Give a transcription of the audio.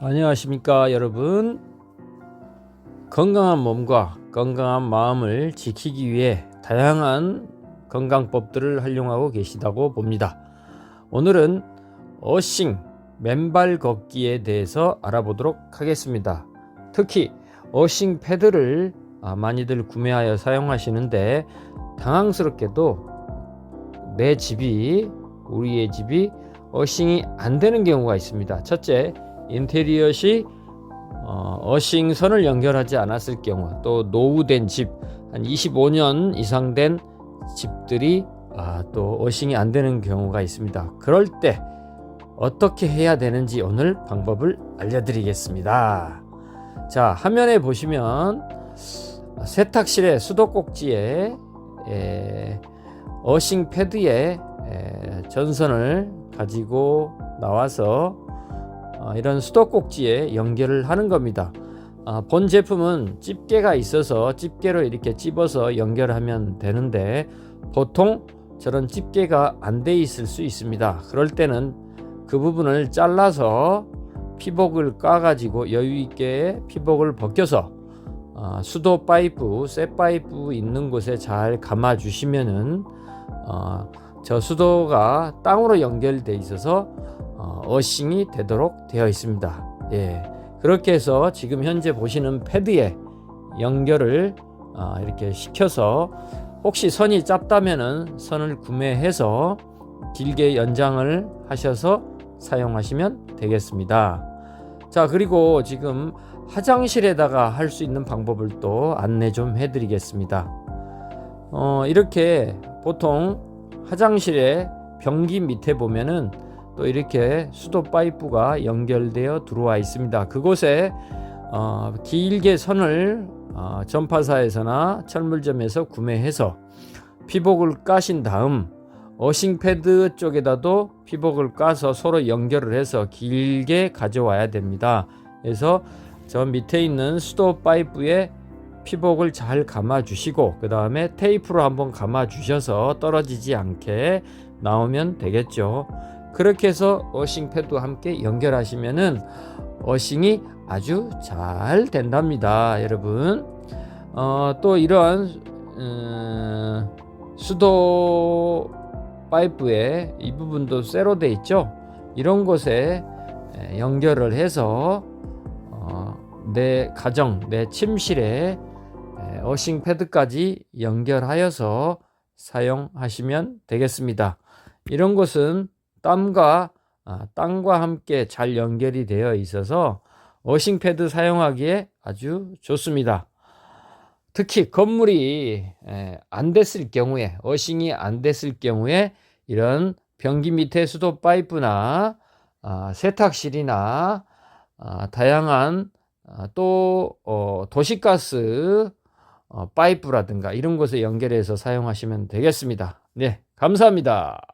안녕하십니까 여러분. 건강한 몸과 건강한 마음을 지키기 위해 다양한 건강법들을 활용하고 계시다고 봅니다. 오늘은 어싱 맨발 걷기에 대해서 알아보도록 하겠습니다. 특히 어싱 패드를 아, 많이들 구매하여 사용하시는데 당황스럽게도 내 집이 우리의 집이 어싱이 안 되는 경우가 있습니다. 첫째 인테리어 시 어, 어싱선을 연결하지 않았을 경우 또 노후된 집 한 25년 이상 된 집들이 아, 또 어싱이 안 되는 경우가 있습니다. 그럴 때 어떻게 해야 되는지 오늘 방법을 알려드리겠습니다. 자 화면에 보시면 세탁실의 수도꼭지에 에, 어싱 패드에 에, 전선을 가지고 나와서 어, 이런 수도꼭지에 연결을 하는 겁니다. 아, 본 제품은 집게가 있어서 집게로 이렇게 집어서 연결하면 되는데 보통 저런 집게가 안 돼 있을 수 있습니다. 그럴 때는 그 부분을 잘라서 피복을 까가지고 여유 있게 피복을 벗겨서 어, 수도 파이프, 쇠 파이프 있는 곳에 잘 감아 주시면은 어, 저 수도가 땅으로 연결돼 있어서 어, 어싱이 되도록 되어 있습니다. 예. 그렇게 해서 지금 현재 보시는 패드에 연결을 아, 이렇게 시켜서 혹시 선이 짧다면은 선을 구매해서 길게 연장을 하셔서 사용하시면 되겠습니다. 자, 그리고 지금 화장실에다가 할 수 있는 방법을 또 안내 좀 해드리겠습니다. 어, 이렇게 보통 화장실에 변기 밑에 보면은 또 이렇게 수도 파이프가 연결되어 들어와 있습니다. 그곳에 어, 길게 선을 어, 전파사에서나 철물점에서 구매해서 피복을 까신 다음 어싱 패드 쪽에다도 피복을 까서 서로 연결을 해서 길게 가져와야 됩니다. 그래서 저 밑에 있는 수도 파이프에 피복을 잘 감아 주시고 그 다음에 테이프로 한번 감아 주셔서 떨어지지 않게 나오면 되겠죠. 그렇게 해서 어싱 패드와 함께 연결하시면은 어싱이 아주 잘 된답니다, 여러분. 어, 또 이러한 음, 수도 파이프에 이 부분도 쇠로 돼 있죠. 이런 곳에 연결을 해서 어, 내 가정, 내 침실에 어싱 패드까지 연결하여서 사용하시면 되겠습니다. 이런 것은 땀과 아, 땅과 함께 잘 연결이 되어 있어서 어싱 패드 사용하기에 아주 좋습니다. 특히 건물이 안 됐을 경우에 어싱이 안 됐을 경우에 이런 변기 밑에 수도 파이프나 아, 세탁실이나 아, 다양한 또 어, 도시가스 어, 파이프라든가 이런 곳에 연결해서 사용하시면 되겠습니다. 네, 감사합니다.